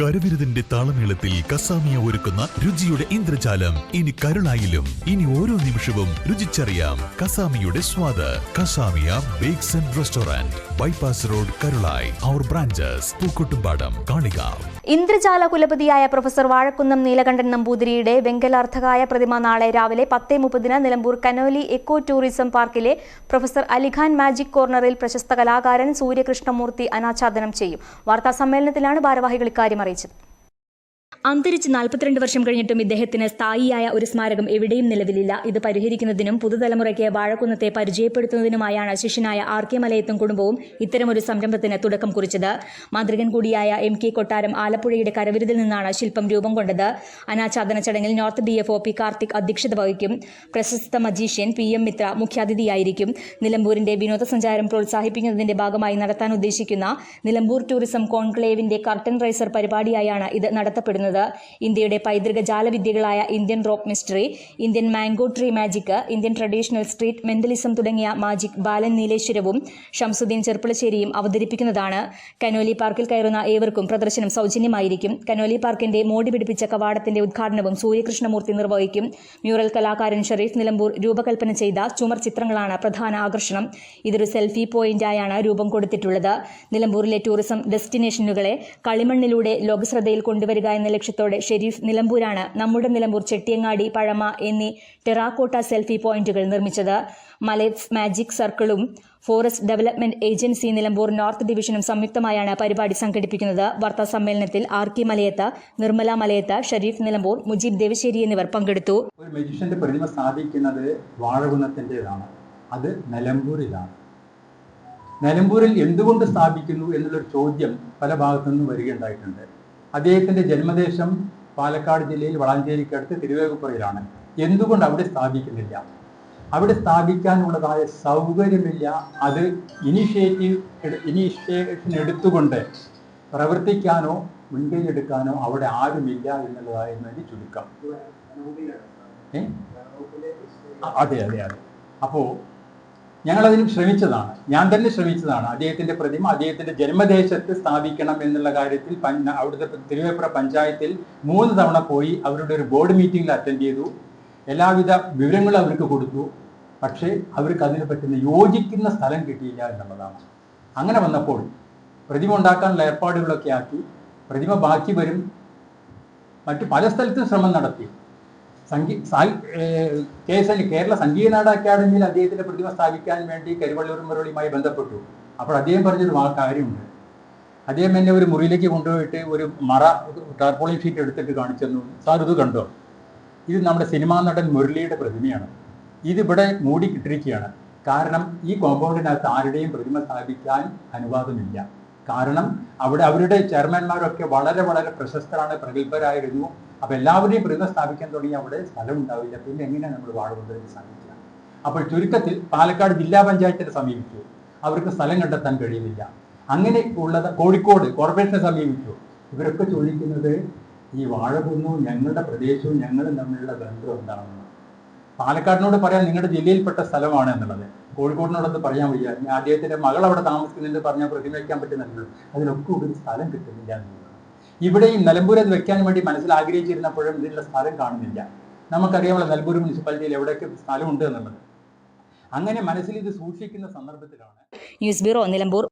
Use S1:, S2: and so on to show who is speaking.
S1: കരവിരുതിന്റെ താളമേളത്തിൽ കസാമിയ ഒരുക്കുന്ന രുചിയുടെ ഇന്ദ്രജാലം. ഇനി കരുളായിലും ഇനി ഓരോ നിമിഷവും രുചിച്ചറിയാം കസാമിയുടെ സ്വാദ്. Kasamiya bakes and restaurant bypass road Karulayi. Our branches Pookkottumpadam Kalikavu.
S2: ഇന്ദ്രജാല കുലപതിയായ പ്രൊഫസർ വാഴക്കുന്നം നീലകണ്ഠൻ നമ്പൂതിരിയുടെ വെങ്കലാർത്ഥകായ പ്രതിമ നാളെ രാവിലെ പത്തേ മുപ്പതിന് നിലമ്പൂർ കനോലി എക്കോ ടൂറിസം പാർക്കിലെ പ്രൊഫസർ അലിഖാൻ മാജിക് കോർണറിൽ പ്രശസ്ത കലാകാരൻ സൂര്യകൃഷ്ണമൂർത്തി അനാച്ഛാദനം ചെയ്യും. വാർത്താ സമ്മേളനത്തിലാണ് ഭാരവാഹികൾ ഇക്കാര്യം говорите. അന്തരിച്ച് നാൽപ്പത്തിരണ്ട് വർഷം കഴിഞ്ഞിട്ടും ഇദ്ദേഹത്തിന് സ്ഥായിയായ ഒരു സ്മാരകം എവിടെയും നിലവിലില്ല. ഇത് പരിഹരിക്കുന്നതിനും പുതുതലമുറയ്ക്ക് വാഴക്കുന്നത്തെ പരിചയപ്പെടുത്തുന്നതിനുമായാണ് ശിഷ്യനായ ആർ കെ മലയത്തും കുടുംബവും ഇത്തരമൊരു സംരംഭത്തിന് തുടക്കം കുറിച്ചത്. മാന്ത്രികൻ കൂടിയായ എം കെ കൊട്ടാരം ആലപ്പുഴയുടെ കരവിരുതിൽ നിന്നാണ് ശില്പം രൂപം കൊണ്ടത്. അനാച്ഛാദന ചടങ്ങിൽ north D F O P Karthik അധ്യക്ഷത വഹിക്കും. പ്രശസ്ത മജീഷ്യൻ പി എം മിത്ര മുഖ്യാതിഥിയായിരിക്കും. നിലമ്പൂരിന്റെ വിനോദസഞ്ചാരം പ്രോത്സാഹിപ്പിക്കുന്നതിന്റെ ഭാഗമായി നടത്താൻ ഉദ്ദേശിക്കുന്ന നിലമ്പൂർ ടൂറിസം കോൺക്ലേവിന്റെ കർട്ടൻ റൈസർ പരിപാടിയായാണ് ഇത് നടത്തപ്പെടുന്നത്. ഇന്ത്യയുടെ പൈതൃക ജാലവിദ്യകളായ Indian rock mystery Indian mango tree magic Indian traditional street mentalism തുടങ്ങിയ മാജിക് ബാലൻ നീലേശ്വരവും ഷംസുദ്ദീൻ ചെർപ്പുളശ്ശേരിയും അവതരിപ്പിക്കുന്നതാണ്. കനോലി പാർക്കിൽ കയറുന്ന ഏവർക്കും പ്രദർശനം സൗജന്യമായിരിക്കും. കനോലി പാർക്കിന്റെ മോടി പിടിപ്പിച്ച കവാടത്തിന്റെ ഉദ്ഘാടനവും സൂര്യകൃഷ്ണമൂർത്തി നിർവഹിക്കും. മ്യൂറൽ കലാകാരൻ ഷെറീഫ് നിലമ്പൂർ രൂപകൽപ്പന ചെയ്ത ചുമർ ചിത്രങ്ങളാണ് പ്രധാന ആകർഷണം. ഇതൊരു സെൽഫി പോയിന്റായാണ് രൂപം കൊടുത്തിട്ടുള്ളത്. നിലമ്പൂരിലെ ടൂറിസം ഡെസ്റ്റിനേഷനുകളെ കളിമണ്ണിലൂടെ ലോകശ്രദ്ധയിൽ കൊണ്ടുവരിക എന്ന ലക്ഷ്യത്തോടെ ഷെരീഫ് നിലമ്പൂരാണ് നമ്മുടെ നിലമ്പൂർ ചെട്ടിയങ്ങാടി പഴമ എന്നീ ടെറാക്കോട്ട സെൽഫി പോയിന്റുകൾ നിർമ്മിച്ചത്. മലേസ് magic സർക്കിളും forest development agency Nilambur north ഡിവിഷനും സംയുക്തമായാണ് പരിപാടി സംഘടിപ്പിക്കുന്നത്. വാർത്താ സമ്മേളനത്തിൽ ആർ കെ മലയത്ത് നിർമ്മല മലയത്ത ഷരീഫ് നിലമ്പൂർ മുജീബ് ദേവശേരി എന്നിവർ പങ്കെടുത്തു.
S3: ഒരു മജീഷ്യന്റെ പ്രതിമ സ്ഥാപിക്കുന്നത് വാഴകുന്നത്തിന്റെതാണ് അത് നിലമ്പൂരിലാണ്. നിലമ്പൂരിൽ എന്തുകൊണ്ട് സ്ഥാപിക്കുന്നു എന്നുള്ളൊരു ചോദ്യം പല ഭാഗത്തു നിന്നും വരികയുണ്ടായിട്ടുണ്ട്. അദ്ദേഹത്തിന്റെ ജന്മദേശം പാലക്കാട് ജില്ലയിൽ വളാഞ്ചേരിക്കടുത്ത് തിരുവേഗപ്പുറയിലാണ്. എന്തുകൊണ്ട് അവിടെ സ്ഥാപിക്കുന്നില്ല? അവിടെ സ്ഥാപിക്കാനുള്ളതായ സൗകര്യമില്ല. അത് ഇനിഷ്യേറ്റീവ് ഇനീഷ്യേഷൻ എടുത്തുകൊണ്ട് പ്രവർത്തിക്കാനോ മുൻകൈ എടുക്കാനോ അവിടെ ആരുമില്ല എന്നുള്ളതായിരുന്നു അതിന്റെ ചുരുക്കം. അതെ അതെ അതെ. അപ്പോ ഞങ്ങൾ അതിന് ശ്രമിച്ചതാണ്. ഞാൻ തന്നെ ശ്രമിച്ചതാണ്. അദ്ദേഹത്തിന്റെ പ്രതിമ അദ്ദേഹത്തിന്റെ ജന്മദേശത്ത് സ്ഥാപിക്കണം എന്നുള്ള കാര്യത്തിൽ അവിടുത്തെ തിരുവേപ്പുറ പഞ്ചായത്തിൽ മൂന്ന് തവണ പോയി അവരുടെ ഒരു ബോർഡ് മീറ്റിംഗിൽ അറ്റൻഡ് ചെയ്തു. എല്ലാവിധ വിവരങ്ങളും അവർക്ക് കൊടുത്തു. പക്ഷേ അവർക്ക് അതിന് പറ്റുന്ന യോജിക്കുന്ന സ്ഥലം കിട്ടിയില്ല എന്നുള്ളതാണ്. അങ്ങനെ വന്നപ്പോൾ പ്രതിമ ഉണ്ടാക്കാനുള്ള ഏർപ്പാടുകളൊക്കെ ആക്കി. പ്രതിമ ബാക്കി വരും. മറ്റു പല സ്ഥലത്തും ശ്രമം നടത്തി. സംഗീ സായി ഏഹ് K S N Kerala Sangeetha Nataka അക്കാദമിയിൽ അദ്ദേഹത്തിന്റെ പ്രതിമ സ്ഥാപിക്കാൻ വേണ്ടി കരുവള്ളൂർ മുരളിയുമായി ബന്ധപ്പെട്ടു. അപ്പോൾ അദ്ദേഹം പറഞ്ഞൊരു കാര്യമുണ്ട്. അദ്ദേഹം എന്നെ ഒരു മുറിയിലേക്ക് കൊണ്ടുപോയിട്ട് ഒരു മറ ടാർപോളിൻ ഷീറ്റ് എടുത്തിട്ട് കാണിച്ചെന്നു. സാർ ഇത് കണ്ടോ? ഇത് നമ്മുടെ സിനിമാ നടൻ മുരളിയുടെ പ്രതിമയാണ്. ഇതിവിടെ മൂടിക്കിട്ടിരിക്കുകയാണ്. കാരണം ഈ കോമ്പൗണ്ടിനകത്ത് ആരുടെയും പ്രതിമ സ്ഥാപിക്കാൻ അനുവാദമില്ല. കാരണം അവിടെ അവരുടെ ചെയർമാൻമാരൊക്കെ വളരെ വളരെ പ്രശസ്തരാണ് പ്രഗത്ഭരായിരുന്നു. അപ്പൊ എല്ലാവരുടെയും പ്രതിമ സ്ഥാപിക്കാൻ തുടങ്ങി അവിടെ സ്ഥലം ഉണ്ടാവില്ല പിന്നെ എങ്ങനെയാണ് നമ്മൾ വാഴകൊണ്ടതിന് സാധിക്കുക അപ്പോൾ ചുരുക്കത്തിൽ പാലക്കാട് ജില്ലാ പഞ്ചായത്തിനെ സമീപിച്ചു അവർക്ക് സ്ഥലം കണ്ടെത്താൻ കഴിയുന്നില്ല. അങ്ങനെ ഉള്ളത് കോഴിക്കോട് കോർപ്പറേഷനെ സമീപിച്ചു ഇവരൊക്കെ ചോദിക്കുന്നത് ഈ വാഴകുന്നവും ഞങ്ങളുടെ പ്രദേശവും ഞങ്ങളും തമ്മിലുള്ള ബന്ധം എന്താണെന്ന്. പാലക്കാടിനോട് പറയാൻ നിങ്ങളുടെ ജില്ലയിൽപ്പെട്ട സ്ഥലമാണ് എന്നുള്ളത്. കോഴിക്കോടിനോടൊന്ന് പറയാൻ വയ്യ. അദ്ദേഹത്തിന്റെ മകൾ അവിടെ താമസിക്കുന്നുണ്ട് പറഞ്ഞാൽ പ്രതിമയ്ക്കാൻ പറ്റുന്നുള്ളൂ അതിനൊക്കെ ഒരു സ്ഥലം കിട്ടുന്നില്ല എന്നുള്ളതാണ് ഇവിടെ ഈ നിലമ്പൂർ അത് വെക്കാൻ വേണ്ടി മനസ്സിൽ ആഗ്രഹിച്ചിരുന്നപ്പോഴും ഇതിനുള്ള സ്ഥലം കാണുന്നില്ല. നമുക്കറിയാമല്ലോ നിലമ്പൂർ മുനിസിപ്പാലിറ്റിയിൽ എവിടെയൊക്കെ സ്ഥലമുണ്ട് എന്നുള്ളത്. അങ്ങനെ മനസ്സിൽ ഇത് സൂക്ഷിക്കുന്ന സന്ദർഭത്തിലാണ്
S2: ന്യൂസ് ബ്യൂറോ നിലമ്പൂർ.